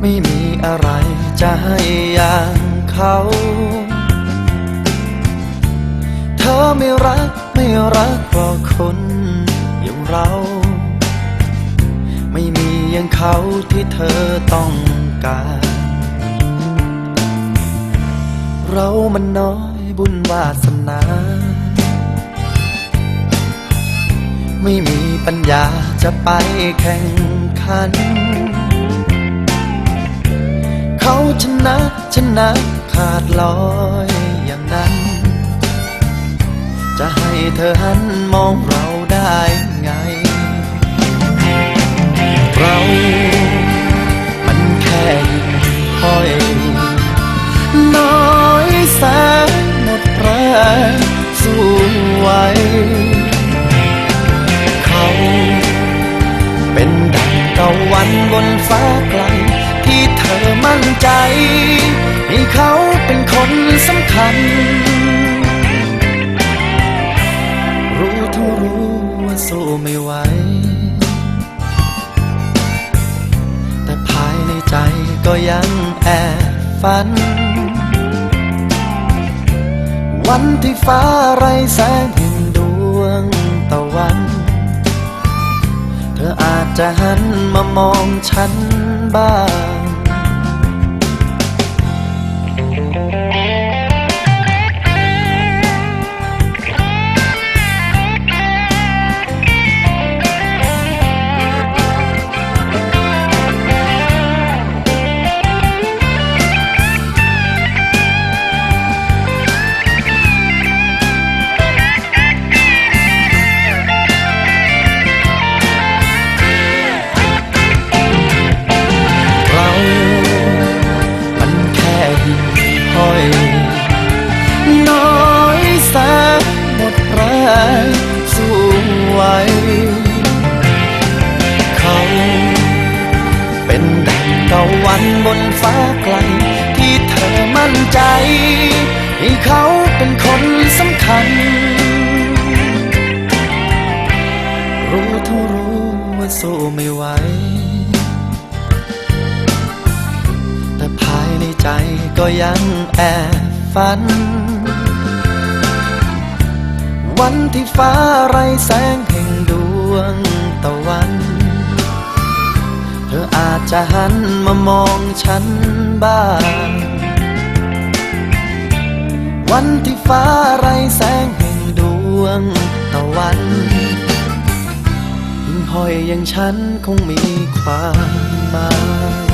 ไม่มีอะไรจะให้อย่างเขา เธอไม่รักไม่รักเพราะคนอย่างเรา ไม่มีอย่างเขาที่เธอต้องการ เรามันน้อยบุญวาสนา ไม่มีปัญญาจะไปแข่งขัน เขาชนะชนะขาดลอยอย่างนั้น จะให้เธอหันมองเราได้ สำคัญรู้ทั้งรู้ว่าสู้ไม่ไหว แต่ภายในใจก็ยังแอบฝัน วันที่ฟ้าไรแสงแห่งดวงตะวัน เธออาจจะหันมามองฉันบ้าง ไหวเขาเป็นดังตะวันบนฟ้าไกล ที่เธอมั่นใจให้เขาเป็นคนสำคัญ รู้ทั้งรู้ว่าสู้ไม่ไหวแต่ภายในใจก็ยังแอบฝัน วันที่ฟ้าไรแสงแห่งดวงตะวัน เธออาจจะหันมามองฉันบ้าง วันที่ฟ้าไรแสงแห่งดวงตะวันหิ่งห้อยอย่างฉันคงมีความหมาย